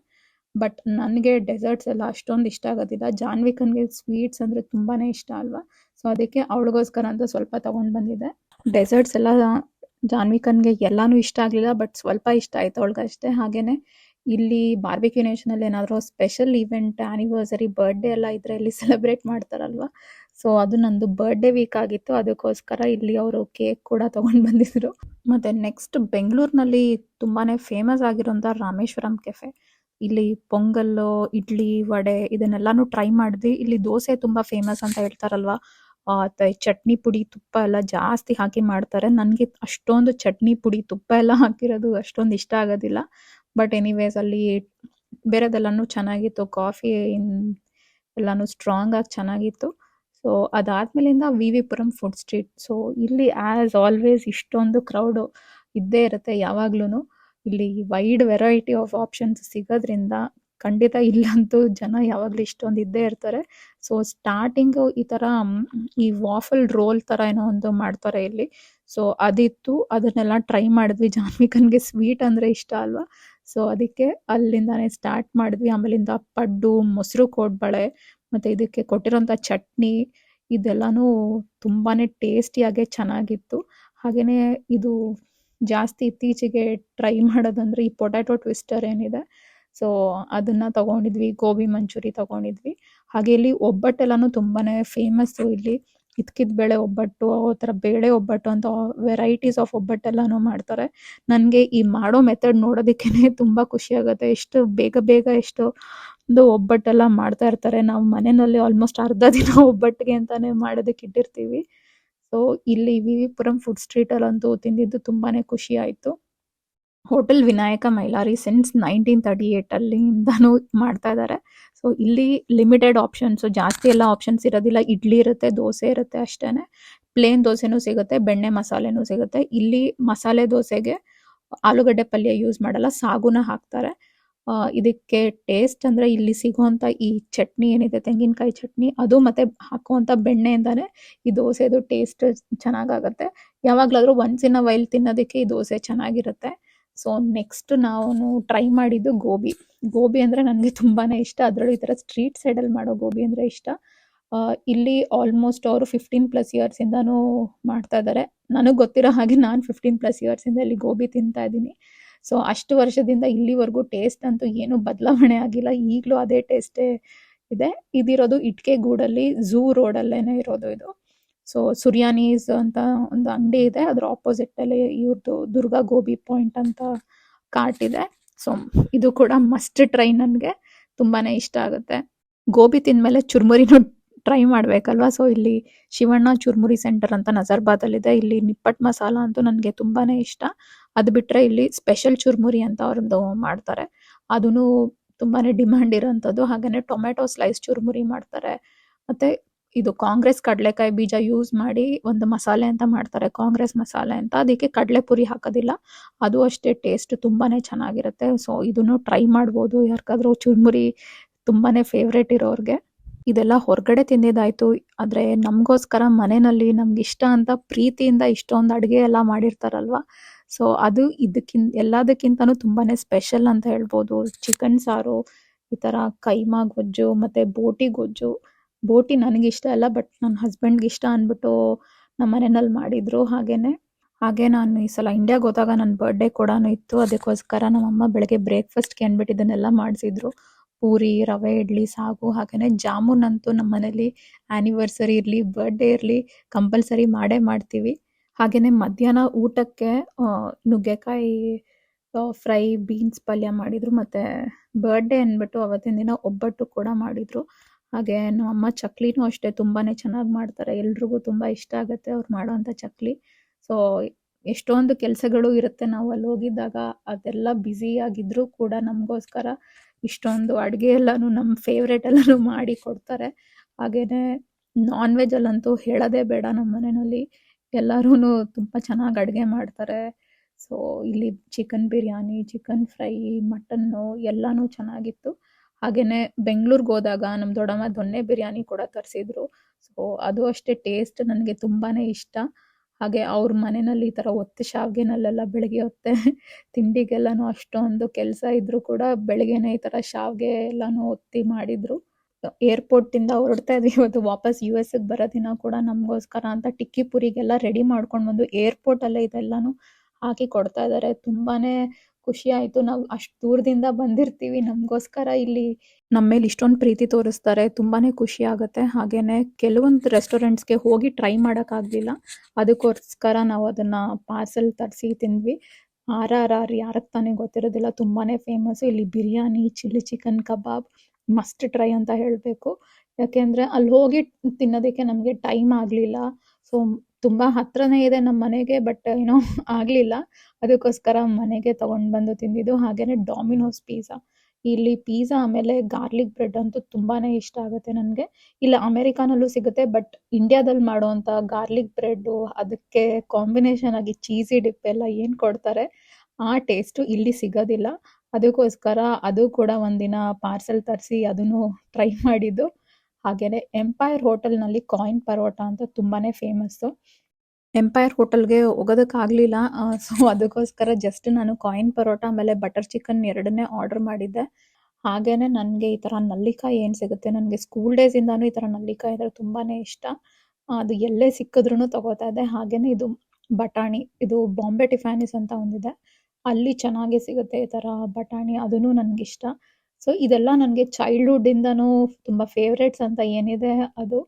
ಬಟ್ ನನಗೆ ಡೆಸರ್ಟ್ಸ್ ಎಲ್ಲ ಅಷ್ಟೊಂದು ಇಷ್ಟ ಆಗೋದಿಲ್ಲ. ಜಾನ್ವಿಕನ್ಗೆ ಸ್ವೀಟ್ಸ್ ಅಂದರೆ ತುಂಬಾ ಇಷ್ಟ ಅಲ್ವಾ? ಸೊ ಅದಕ್ಕೆ ಅವಳಿಗೋಸ್ಕರ ಅಂತ ಸ್ವಲ್ಪ ತೊಗೊಂಡು ಬಂದಿದೆ ಡೆಸರ್ಟ್ಸ್ ಎಲ್ಲ ಜಾನ್ವಿಕನ್ಗೆ ಎಲ್ಲಾನು ಇಷ್ಟ ಆಗಲಿಲ್ಲ ಬಟ್ ಸ್ವಲ್ಪ ಇಷ್ಟ ಆಯ್ತು ಅವಳಿಗಷ್ಟೇ. ಹಾಗೇನೆ ಇಲ್ಲಿ ಬಾರ್ಬಿಕ್ಯೂ ನೇಷನಲ್ಲಿ ಏನಾದರೂ ಸ್ಪೆಷಲ್ ಈವೆಂಟ್ ಆ್ಯನಿವರ್ಸರಿ ಬರ್ಡೇ ಎಲ್ಲ ಇದ್ರೆ ಇಲ್ಲಿ ಸೆಲೆಬ್ರೇಟ್ ಮಾಡ್ತಾರಲ್ವಾ? ಸೊ ಅದು ನಂದು ಬರ್ಡೇ ವೀಕ್ ಆಗಿತ್ತು. ಅದಕ್ಕೋಸ್ಕರ ಇಲ್ಲಿ ಅವರು ಕೇಕ್ ಕೂಡ ತೊಗೊಂಡು ಬಂದಿದ್ರು. ಮತ್ತೆ ನೆಕ್ಸ್ಟ್ ಬೆಂಗಳೂರಿನಲ್ಲಿ ತುಂಬಾ ಫೇಮಸ್ ಆಗಿರೋಂಥ ರಾಮೇಶ್ವರಂ ಕೆಫೆ ಇಲ್ಲಿ ಪೊಂಗಲ್ಲು ಇಡ್ಲಿ ವಡೆ ಇದನ್ನೆಲ್ಲಾನು ಟ್ರೈ ಮಾಡಿದ್ವಿ ಇಲ್ಲಿ ದೋಸೆ ತುಂಬ ಫೇಮಸ್ ಅಂತ ಹೇಳ್ತಾರಲ್ವಾ? ತ ಚಟ್ನಿ ಪುಡಿ, ತುಪ್ಪ ಎಲ್ಲ ಜಾಸ್ತಿ ಹಾಕಿ ಮಾಡ್ತಾರೆ. ನನಗೆ ಅಷ್ಟೊಂದು ಚಟ್ನಿ ಪುಡಿ, ತುಪ್ಪ ಎಲ್ಲ ಹಾಕಿರೋದು ಅಷ್ಟೊಂದು ಇಷ್ಟ ಆಗೋದಿಲ್ಲ. ಬಟ್ ಎನಿವೇಸ್ ಅಲ್ಲಿ ಬೇರೆದೆಲ್ಲಾನು ಚೆನ್ನಾಗಿತ್ತು. ಕಾಫಿ ಎಲ್ಲಾನು ಸ್ಟ್ರಾಂಗ್ ಆಗಿ ಚೆನ್ನಾಗಿತ್ತು. So ಅದಾದ್ಮೇಲಿಂದ V V Puram food street. So ಇಲ್ಲಿ ಆಸ್ ಆಲ್ವೇಸ್ ಇಷ್ಟೊಂದು ಕ್ರೌಡ್ ಇದ್ದೇ ಇರುತ್ತೆ ಯಾವಾಗ್ಲೂನು. ಇಲ್ಲಿ ವೈಡ್ ವೆರೈಟಿ ಆಫ್ ಆಪ್ಷನ್ಸ್ ಸಿಗೋದ್ರಿಂದ ಖಂಡಿತ ಇಲ್ಲಂತೂ ಜನ ಯಾವಾಗಲೂ ಇಷ್ಟೊಂದು ಇದ್ದೇ ಇರ್ತಾರೆ. ಸೊ ಸ್ಟಾರ್ಟಿಂಗು ಈ ತರ ಈ ವಾಫಲ್ ರೋಲ್ ತರ ಏನೋ ಒಂದು ಮಾಡ್ತಾರೆ ಇಲ್ಲಿ. ಸೊ ಅದಿತ್ತು ಅದನ್ನೆಲ್ಲ ಟ್ರೈ ಮಾಡಿದ್ವಿ. ಜಾನ್ವಿಕನ್ಗೆ ಸ್ವೀಟ್ ಅಂದ್ರೆ ಇಷ್ಟ ಅಲ್ವಾ. ಸೊ ಅದಕ್ಕೆ ಅಲ್ಲಿಂದಾನೇ ಸ್ಟಾರ್ಟ್ ಮಾಡಿದ್ವಿ. ಆಮೇಲಿಂದ ಪಡ್ಡು, ಮೊಸರು ಕೋಡ್ಬಳೆ ಮತ್ತೆ ಇದಕ್ಕೆ ಕೊಟ್ಟಿರೋಂಥ ಚಟ್ನಿ ಇದೆಲ್ಲಾನು ತುಂಬಾನೇ ಟೇಸ್ಟಿಯಾಗೆ ಚೆನ್ನಾಗಿತ್ತು. ಹಾಗೇನೆ ಇದು ಜಾಸ್ತಿ ಇತ್ತೀಚೆಗೆ ಟ್ರೈ ಮಾಡೋದಂದ್ರೆ ಈ ಪೊಟ್ಯಾಟೊ ಟ್ವಿಸ್ಟರ್ ಏನಿದೆ. ಸೊ ಅದನ್ನ ತಗೊಂಡಿದ್ವಿ. ಗೋಬಿ ಮಂಚೂರಿ ತಗೊಂಡಿದ್ವಿ. ಹಾಗೆ ಇಲ್ಲಿ ಒಬ್ಬಟ್ಟೆಲ್ಲಾನು ತುಂಬಾನೇ ಫೇಮಸ್ಸು ಇಲ್ಲಿ. ಕಿತ್ಕಿದ್ ಬೇಳೆ ಒಬ್ಬಟ್ಟು, ಆ ಥರ ಬೇಳೆ ಒಬ್ಬಟ್ಟು ಅಂತ ವೆರೈಟೀಸ್ ಆಫ್ ಒಬ್ಬಟ್ಟೆಲ್ಲಾನು ಮಾಡ್ತಾರೆ. ನನಗೆ ಈ ಮಾಡೋ ಮೆಥಡ್ ನೋಡೋದಕ್ಕೇ ತುಂಬಾ ಖುಷಿ ಆಗುತ್ತೆ. ಎಷ್ಟು ಬೇಗ ಬೇಗ ಎಷ್ಟು ಒಂದು ಒಬ್ಬಟ್ಟೆಲ್ಲ ಮಾಡ್ತಾ ಇರ್ತಾರೆ. ನಾವು ಮನೆಯಲ್ಲಿ ಆಲ್ಮೋಸ್ಟ್ ಅರ್ಧ ದಿನ ಒಬ್ಬಟ್ಟಿಗೆ ಅಂತಾನೆ ಮಾಡೋದಕ್ಕೆ ಇಟ್ಟಿರ್ತೀವಿ. ಸೊ ಇಲ್ಲಿ V V Puram food street ಅಲ್ಲಂತೂ ತಿಂದಿದ್ದು ತುಂಬಾನೇ ಖುಷಿ ಆಯ್ತು. ಹೋಟೆಲ್ ವಿನಾಯಕ ಮೈಲಾರಿ ಸಿನ್ಸ್ 1938 ಅಲ್ಲಿಂದಾನು ಮಾಡ್ತಾ ಇದ್ದಾರೆ. ಸೊ ಇಲ್ಲಿ ಲಿಮಿಟೆಡ್ ಆಪ್ಷನ್ಸ್ ಜಾಸ್ತಿ ಎಲ್ಲ ಆಪ್ಷನ್ಸ್ ಇರೋದಿಲ್ಲ. ಇಡ್ಲಿ ಇರುತ್ತೆ, ದೋಸೆ ಇರುತ್ತೆ ಅಷ್ಟೇ ಪ್ಲೇನ್ ದೋಸೆನೂ ಸಿಗುತ್ತೆ, ಬೆಣ್ಣೆ ಮಸಾಲೆನೂ ಸಿಗುತ್ತೆ. ಇಲ್ಲಿ ಮಸಾಲೆ ದೋಸೆಗೆ ಆಲೂಗಡ್ಡೆ ಪಲ್ಯ ಯೂಸ್ ಮಾಡಲ್ಲ, ಸಾಗುನ ಹಾಕ್ತಾರೆ. ಇದಕ್ಕೆ ಟೇಸ್ಟ್ ಅಂದ್ರೆ ಇಲ್ಲಿ ಸಿಗುವಂತ ಈ ಚಟ್ನಿ ಏನಿದೆ ತೆಂಗಿನಕಾಯಿ ಚಟ್ನಿ ಅದು ಮತ್ತೆ ಹಾಕುವಂತ ಬೆಣ್ಣೆಯಿಂದಾನೆ ಈ ದೋಸೆದು ಟೇಸ್ಟ್ ಚೆನ್ನಾಗಾಗತ್ತೆ. ಯಾವಾಗಲಾದರೂ ಒನ್ಸ್ ಇನ್ ಅ ವೈಲ್ ತಿನ್ನೋದಕ್ಕೆ ಈ ದೋಸೆ ಚೆನ್ನಾಗಿರುತ್ತೆ. ಸೊ ನೆಕ್ಸ್ಟ್ ನಾನು ಟ್ರೈ ಮಾಡಿದ್ದು ಗೋಬಿ. ಗೋಬಿ ಅಂದ್ರೆ ನನಗೆ ತುಂಬಾನೇ ಇಷ್ಟ. ಅದರಲ್ಲೂ ಈ ತರ ಸ್ಟ್ರೀಟ್ ಸೈಡಲ್ಲಿ ಮಾಡೋ ಗೋಬಿ ಅಂದ್ರೆ ಇಷ್ಟ. ಇಲ್ಲಿ ಆಲ್ಮೋಸ್ಟ್ ಅವರು 15 ಪ್ಲಸ್ ಇಯರ್ಸ್ ಇಂದಾನೂ ಮಾಡ್ತಾ ಇದ್ದಾರೆ. ನನಗೆ ಗೊತ್ತಿರೋ ಹಾಗೆ ನಾನು 15 ಪ್ಲಸ್ ಇಯರ್ಸ್ ಇಂದ ಇಲ್ಲಿ ಗೋಬಿ ತಿಂತಾ ಇದ್ದೀನಿ. ಸೊ ಅಷ್ಟು ವರ್ಷದಿಂದ ಇಲ್ಲಿವರೆಗೂ ಟೇಸ್ಟ್ ಅಂತೂ ಏನು ಬದಲಾವಣೆ ಆಗಿಲ್ಲ. ಈಗಲೂ ಅದೇ ಟೇಸ್ಟೇ ಇದೆ. ಇದಿರೋದು ಇಟ್ಕೆ ಗೂಡಲ್ಲಿ ಝೂ ರೋಡಲ್ಲೇನೆ ಇರೋದು ಇದು. ಸೊ ಸುರ್ಯಾನೀಸ್ ಅಂತ ಒಂದು ಅಂಗಡಿ ಇದೆ. ಅದ್ರ ಅಪೋಸಿಟ್ ಅಲ್ಲಿ ಇವ್ರದ್ದು ದುರ್ಗಾ ಗೋಬಿ ಪಾಯಿಂಟ್ ಅಂತ ಕಾರ್ಟ್ ಇದೆ. ಸೊ ಇದು ಕೂಡ ಮಸ್ಟ್ ಟ್ರೈ ನನಗೆ ತುಂಬಾನೇ ಇಷ್ಟ ಆಗುತ್ತೆ. ಗೋಬಿ ತಿಂದ್ಮೇಲೆ ಚುರ್ಮುರಿನೂ ಟ್ರೈ ಮಾಡ್ಬೇಕಲ್ವಾ. ಸೊ ಇಲ್ಲಿ ಶಿವಣ್ಣ ಚುರ್ಮುರಿ ಸೆಂಟರ್ ಅಂತ ನಜರ್ಬಾದಲ್ಲಿದೆ. ಇಲ್ಲಿ ನಿಪ್ಪಟ್ ಮಸಾಲ ಅಂತೂ ನನಗೆ ತುಂಬಾನೇ ಇಷ್ಟ. ಅದ್ ಬಿಟ್ರೆ ಇಲ್ಲಿ ಸ್ಪೆಷಲ್ ಚುರ್ಮುರಿ ಅಂತ ಅವ್ರದ್ದು ಮಾಡ್ತಾರೆ. ಅದೂ ತುಂಬಾನೇ ಡಿಮ್ಯಾಂಡ್ ಇರೋಂಥದ್ದು. ಹಾಗೇನೆ ಟೊಮೆಟೊ ಸ್ಲೈಸ್ ಚುರ್ಮುರಿ ಮಾಡ್ತಾರೆ. ಮತ್ತೆ ಇದು ಕಾಂಗ್ರೆಸ್ ಕಡಲೆಕಾಯಿ ಬೀಜ ಯೂಸ್ ಮಾಡಿ ಒಂದು ಮಸಾಲೆ ಅಂತ ಮಾಡ್ತಾರೆ. ಕಾಂಗ್ರೆಸ್ ಮಸಾಲೆ ಅಂತ. ಅದಕ್ಕೆ ಕಡಲೆಪುರಿ ಹಾಕೋದಿಲ್ಲ. ಅದು ಅಷ್ಟೇ ಟೇಸ್ಟ್ ತುಂಬಾನೇ ಚೆನ್ನಾಗಿರುತ್ತೆ. ಸೊ ಇದನ್ನು ಟ್ರೈ ಮಾಡ್ಬೋದು ಯಾರಿಗಾದ್ರೂ ಚುರ್ಮುರಿ ತುಂಬಾನೇ ಫೇವ್ರೇಟ್ ಇರೋರಿಗೆ ಇದೆಲ್ಲ ಹೊರಗಡೆ ತಿಂದಿದ್ದಾಯ್ತು. ಆದ್ರೆ ಮನೆಯಲ್ಲಿ ನಮ್ಗೆ ಇಷ್ಟ ಅಂತ ಪ್ರೀತಿಯಿಂದ ಇಷ್ಟೊಂದು ಅಡುಗೆ ಎಲ್ಲ ಮಾಡಿರ್ತಾರಲ್ವಾ. ಸೊ ಅದು ಇದಕ್ಕಿಂತ ಎಲ್ಲದಕ್ಕಿಂತನೂ ತುಂಬಾನೇ ಸ್ಪೆಷಲ್ ಅಂತ ಹೇಳ್ಬೋದು. ಚಿಕನ್ ಸಾರು, ಈ ತರ ಕೈಮಾ ಗೊಜ್ಜು ಮತ್ತೆ ಬೋಟಿ ಗೊಜ್ಜು. ಬೋಟಿ ನನಗಿಷ್ಟ ಅಲ್ಲ ಬಟ್ ನನ್ನ ಹಸ್ಬೆಂಡ್‌ಗೆ ಇಷ್ಟ ಅಂದ್ಬಿಟ್ಟು ನಮ್ಮ ಮನೆಯಲ್ಲಿ ಮಾಡಿದ್ರು ಹಾಗೇನೆ. ಹಾಗೆ ನಾನು ಈ ಸಲ ಇಂಡಿಯಾಗೆ ಹೋದಾಗ ನನ್ನ ಬರ್ಡೇ ಕೂಡ ಇತ್ತು. ಅದಕ್ಕೋಸ್ಕರ ನಮ್ಮಮ್ಮ ಬೆಳಗ್ಗೆ ಬ್ರೇಕ್‌ಫಾಸ್ಟ್‌ಗೆ ಅಂದ್ಬಿಟ್ಟು ಇದನ್ನೆಲ್ಲ ಮಾಡಿಸಿದ್ರು ಪೂರಿ, ರವೆ ಇಡ್ಲಿ, ಸಾಗು ಹಾಗೇನೆ ಜಾಮೂನ್ ಅಂತೂ ನಮ್ಮ ಮನೇಲಿ ಆನಿವರ್ಸರಿ ಇರ್ಲಿ, ಬರ್ಡೇ ಇರ್ಲಿ ಕಂಪಲ್ಸರಿ ಮಾಡೇ ಮಾಡ್ತೀವಿ. ಹಾಗೇನೆ ಮಧ್ಯಾಹ್ನ ಊಟಕ್ಕೆ ನುಗ್ಗೆಕಾಯಿ ಫ್ರೈ, ಬೀನ್ಸ್ ಪಲ್ಯ ಮಾಡಿದ್ರು. ಮತ್ತೆ ಬರ್ಡೇ ಅಂದ್ಬಿಟ್ಟು ಅವತ್ತಿನ ದಿನ ಒಬ್ಬಟ್ಟು ಕೂಡ ಮಾಡಿದ್ರು. ಹಾಗೆ ನಮ್ಮಮ್ಮ ಚಕ್ಲಿನೂ ಅಷ್ಟೇ ತುಂಬಾನೇ ಚೆನ್ನಾಗಿ ಮಾಡ್ತಾರೆ. ಎಲ್ರಿಗೂ ತುಂಬಾ ಇಷ್ಟ ಆಗುತ್ತೆ ಅವ್ರು ಮಾಡೋವಂಥ ಚಕ್ಲಿ. ಸೊ ಎಷ್ಟೊಂದು ಕೆಲಸಗಳು ಇರುತ್ತೆ ನಾವು ಅಲ್ಲಿ ಹೋಗಿದ್ದಾಗ. ಅದೆಲ್ಲ ಆಗಿದ್ರು ಕೂಡ ನಮಗೋಸ್ಕರ ಇಷ್ಟೊಂದು ಅಡುಗೆ ಎಲ್ಲಾನು ನಮ್ಮ ಫೇವರೇಟ್ ಎಲ್ಲಾನು ಮಾಡಿ ಕೊಡ್ತಾರೆ. ಹಾಗೇನೆ ನಾನ್ ವೆಜ್ ಅಲ್ಲಂತೂ ಹೇಳೋದೇ ಬೇಡ ನಮ್ಮ ಮನೆಯಲ್ಲಿ ಎಲ್ಲರೂನು ತುಂಬಾ ಚೆನ್ನಾಗಿ ಅಡುಗೆ ಮಾಡ್ತಾರೆ. ಸೊ ಇಲ್ಲಿ ಚಿಕನ್ ಬಿರಿಯಾನಿ, ಚಿಕನ್ ಫ್ರೈ, ಮಟನ್ನು ಎಲ್ಲಾನು ಚೆನ್ನಾಗಿತ್ತು. ಹಾಗೇನೆ ಬೆಂಗ್ಳೂರಿಗೆ ಹೋದಾಗ ನಮ್ಮ ದೊಡ್ಡಮ್ಮ ದೊನ್ನೆ ಬಿರಿಯಾನಿ ಕೂಡ ತರಿಸಿದ್ರು. ಸೊ ಅದು ಅಷ್ಟೇ ಟೇಸ್ಟ್ ನನಗೆ ತುಂಬಾನೇ ಇಷ್ಟ. ಹಾಗೆ ಅವ್ರ ಮನೆಯಲ್ಲಿ ಈ ಥರ ಒತ್ತು ಶಾವ್ಗೆನಲ್ಲೆಲ್ಲ ಬೆಳಗ್ಗೆ ಹೊತ್ತೆ ತಿಂಡಿಗೆಲ್ಲಾನು ಅಷ್ಟೊಂದು ಕೆಲಸ ಇದ್ದರೂ ಕೂಡ ಬೆಳಗ್ಗೆನೆ ಈ ತರ ಶಾವ್ಗೆ ಎಲ್ಲಾನು ಒತ್ತಿ ಮಾಡಿದ್ರು. ಏರ್‌ಪೋರ್ಟಿಂದ ಹೊರಡ್ತಾ ಇದ್ವಿ ಇವತ್ತು ವಾಪಸ್ ಯು.ಎಸ್‌ಗೆ ಬರೋ ದಿನ ಕೂಡ ನಮಗೋಸ್ಕರ ಅಂತ ಟಿಕ್ಕಿ ಪುರಿಗೆಲ್ಲ ರೆಡಿ ಮಾಡ್ಕೊಂಡು ಬಂದು ಏರ್‌ಪೋರ್ಟಲ್ಲೇ ಇದೆಲ್ಲಾನು ಹಾಕಿ ಕೊಡ್ತಾ ಇದ್ದಾರೆ. ತುಂಬಾನೇ ಖುಷಿ ಆಯ್ತು. ನಾವು ಅಷ್ಟು ದೂರದಿಂದ ಬಂದಿರ್ತೀವಿ. ನಮಗೋಸ್ಕರ ಇಲ್ಲಿ ನಮ್ಮ ಮೇಲೆ ಇಷ್ಟೊಂದು ಪ್ರೀತಿ ತೋರಿಸ್ತಾರೆ. ತುಂಬಾನೇ ಖುಷಿ ಆಗುತ್ತೆ. ಹಾಗೇನೆ ಕೆಲವೊಂದು ರೆಸ್ಟೋರೆಂಟ್ಸ್‌ಗೆ ಹೋಗಿ ಟ್ರೈ ಮಾಡೋಕ್ಕಾಗಲಿಲ್ಲ ಅದಕ್ಕೋಸ್ಕರ ನಾವು ಅದನ್ನ ಪಾರ್ಸೆಲ್ ತರಿಸಿ ತಿಂದ್ವಿ. ಆರ್ ಆರ್ ಆರ್ ಯಾರಕ್ಕೆ ತಾನೇ ಗೊತ್ತಿರೋದಿಲ್ಲ ತುಂಬಾನೇ ಫೇಮಸ್. ಇಲ್ಲಿ biryani, chilli chicken kebab must try ಅಂತ ಹೇಳಬೇಕು ಯಾಕೆಂದ್ರೆ ಅಲ್ಲಿ ಹೋಗಿ ತಿನ್ನೋದಕ್ಕೆ ನಮಗೆ ಟೈಮ್ ಆಗಲಿಲ್ಲ ಸೊ ತುಂಬ ಹತ್ರನೇ ಇದೆ ನಮ್ಮ ಮನೆಗೆ ಬಟ್ ಏನೋ ಆಗಲಿಲ್ಲ. ಅದಕ್ಕೋಸ್ಕರ ಮನೆಗೆ ತಗೊಂಡ್ ಬಂದು ತಿಂದಿದ್ದು. ಹಾಗೆಯೇ ಡಾಮಿನೋಸ್ ಪಿಜ್ಜಾ ಇಲ್ಲಿ ಪಿಜ್ಜಾ ಆಮೇಲೆ ಗಾರ್ಲಿಕ್ ಬ್ರೆಡ್ ಅಂತೂ ತುಂಬಾನೇ ಇಷ್ಟ ಆಗುತ್ತೆ ನನಗೆ. ಇಲ್ಲ ಅಮೆರಿಕಾನಲ್ಲೂ ಸಿಗುತ್ತೆ ಬಟ್ ಇಂಡಿಯಾದಲ್ಲಿ ಮಾಡುವಂತ ಗಾರ್ಲಿಕ್ ಬ್ರೆಡ್ಡು ಅದಕ್ಕೆ ಕಾಂಬಿನೇಷನ್ ಆಗಿ ಚೀಸಿ ಡಿಪ್ ಎಲ್ಲ ಏನು ಕೊಡ್ತಾರೆ, ಆ ಟೇಸ್ಟು ಇಲ್ಲಿ ಸಿಗೋದಿಲ್ಲ. ಅದಕ್ಕೋಸ್ಕರ ಅದು ಕೂಡ ಒಂದಿನ ಪಾರ್ಸೆಲ್ ತರಿಸಿ ಅದನ್ನು ಟ್ರೈ ಮಾಡಿದ್ದು. ಹಾಗೆಯೇ ಎಂಪೈರ್ ಹೋಟೆಲ್ನಲ್ಲಿ ಕಾಯಿನ್ ಪರೋಟ ಅಂತ ತುಂಬಾನೇ ಫೇಮಸ್ಸು ಎಂಪೈರ್ ಹೋಟೆಲ್ಗೆ ಹೋಗೋದಕ್ಕಾಗಲಿಲ್ಲ ಸೊ ಅದಕ್ಕೋಸ್ಕರ ಜಸ್ಟ್ ನಾನು ಕಾಯಿನ್ ಪರೋಟ, ಆಮೇಲೆ ಬಟರ್ ಚಿಕನ್ ಎರಡನ್ನೇ ಆರ್ಡರ್ ಮಾಡಿದ್ದೆ. ಹಾಗೇನೆ ನನಗೆ ಈ ಥರ ನಲ್ಲಿಕಾಯಿ ಏನು ಸಿಗುತ್ತೆ? ನನಗೆ ಸ್ಕೂಲ್ ಡೇಸಿಂದಾನು ಈ ಥರ ನಲ್ಲಿಕಾಯಿ ಅಂದರೆ ತುಂಬಾನೇ ಇಷ್ಟ. ಅದು ಎಲ್ಲೇ ಸಿಕ್ಕಿದ್ರೂ ತಗೋತಾ ಇದ್ದೆ. ಹಾಗೇನೆ ಇದು ಬಟಾಣಿ, ಇದು ಬಾಂಬೆ ಟಿಫಾನಿಸ್ ಅಂತ ಒಂದಿದೆ. ಅಲ್ಲಿ ಚೆನ್ನಾಗಿ ಸಿಗುತ್ತೆ ಈ ಥರ ಬಟಾಣಿ ಅದೂ ನನಗಿಷ್ಟ. ಸೊ ಇದೆಲ್ಲ ನನಗೆ ಚೈಲ್ಡ್ಹುಡ್ಡಿಂದನೂ ತುಂಬ ಫೇವ್ರೇಟ್ಸ್ ಅಂತ ಏನಿದೆ ಅದು.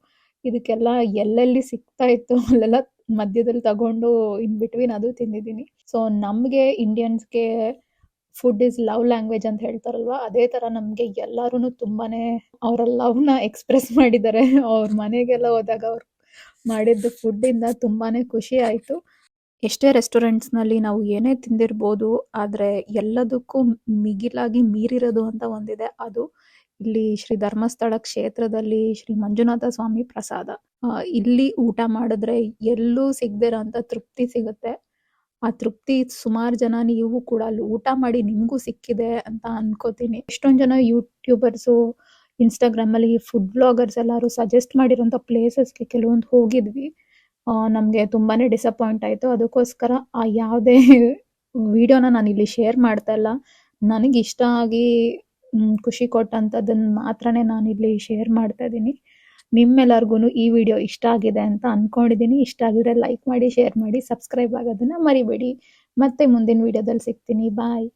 ಇದಕ್ಕೆಲ್ಲ ಎಲ್ಲೆಲ್ಲಿ ಸಿಗ್ತಾ ಇತ್ತು ಅಲ್ಲೆಲ್ಲ ಮಧ್ಯದಲ್ಲಿ ತಗೊಂಡು ಇನ್ ಬಿಟ್ವೀನ್ ಅದು ತಿಂದಿದ್ದೀನಿ. ಸೊ ನಮಗೆ ಇಂಡಿಯನ್ಸ್ಗೆ ಫುಡ್ ಇಸ್ ಲವ್ ಲ್ಯಾಂಗ್ವೇಜ್ ಅಂತ ಹೇಳ್ತಾರಲ್ವಾ? ಅದೇ ಥರ ನಮಗೆ ಎಲ್ಲರೂ ತುಂಬಾನೇ ಅವರ ಲವ್ನ ಎಕ್ಸ್ಪ್ರೆಸ್ ಮಾಡಿದ್ದಾರೆ. ಅವ್ರ ಮನೆಗೆಲ್ಲ ಹೋದಾಗ ಅವ್ರು ಮಾಡಿದ್ದು ಫುಡ್ಡಿಂದ ತುಂಬಾನೇ ಖುಷಿ ಆಯಿತು. ಎಷ್ಟೇ ರೆಸ್ಟೋರೆಂಟ್ಸ್ನಲ್ಲಿ ನಾವು ಏನೇ ತಿಂದಿರ್ಬೋದು, ಆದರೆ ಎಲ್ಲದಕ್ಕೂ ಮಿಗಿಲಾಗಿ ಮೀರಿರೋದು ಅಂತ ಒಂದಿದೆ. ಅದು ಇಲ್ಲಿ ಶ್ರೀ ಧರ್ಮಸ್ಥಳ ಕ್ಷೇತ್ರದಲ್ಲಿ ಶ್ರೀ ಮಂಜುನಾಥ ಸ್ವಾಮಿ ಪ್ರಸಾದ. ಇಲ್ಲಿ ಊಟ ಮಾಡಿದ್ರೆ ಎಲ್ಲೂ ಸಿಗದಿರೋ ಅಂತ ತೃಪ್ತಿ ಸಿಗುತ್ತೆ. ಆ ತೃಪ್ತಿ ಸುಮಾರು ಜನ ನೀವು ಕೂಡ ಅಲ್ಲಿ ಊಟ ಮಾಡಿ ನಿಮಗೂ ಸಿಕ್ಕಿದೆ ಅಂತ ಅನ್ಕೋತೀನಿ. ಎಷ್ಟೊಂದು ಜನ ಯೂಟ್ಯೂಬರ್ಸು, ಇನ್ಸ್ಟಾಗ್ರಾಮಲ್ಲಿ ಫುಡ್ ಬ್ಲಾಗರ್ಸ್ ಎಲ್ಲರೂ ಸಜೆಸ್ಟ್ ಮಾಡಿರೋಂಥ ಪ್ಲೇಸಸ್ಗೆ ಕೆಲವೊಂದು ಹೋಗಿದ್ವಿ. ನಮಗೆ ತುಂಬಾನೇ ಡಿಸಪಾಯಿಂಟ್ ಆಯಿತು. ಅದಕ್ಕೋಸ್ಕರ ಆ ಯಾವುದೇ ವಿಡಿಯೋನ ನಾನು ಇಲ್ಲಿ ಶೇರ್ ಮಾಡ್ತಾ ಇಲ್ಲ. ನನಗೆ ಇಷ್ಟ ಆಗಿ ಖುಷಿ ಕೊಟ್ಟಂಥದ್ದನ್ನು ಮಾತ್ರನೇ ನಾನು ಇಲ್ಲಿ ಶೇರ್ ಮಾಡ್ತಾ ಇದ್ದೀನಿ ನಿಮ್ಮೆಲ್ಲರಿಗೂ ಈ ವಿಡಿಯೋ ಇಷ್ಟ ಆಗಿದೆ ಅಂತ ಅಂದ್ಕೊಂಡಿದ್ದೀನಿ ಇಷ್ಟ ಆಗಿದ್ರೆ ಲೈಕ್ ಮಾಡಿ ಶೇರ್ ಮಾಡಿ ಸಬ್ಸ್ಕ್ರೈಬ್ ಆಗೋದನ್ನ ಮರಿಬೇಡಿ. ಮತ್ತೆ ಮುಂದಿನ ವಿಡಿಯೋದಲ್ಲಿ ಸಿಗ್ತೀನಿ. ಬಾಯ್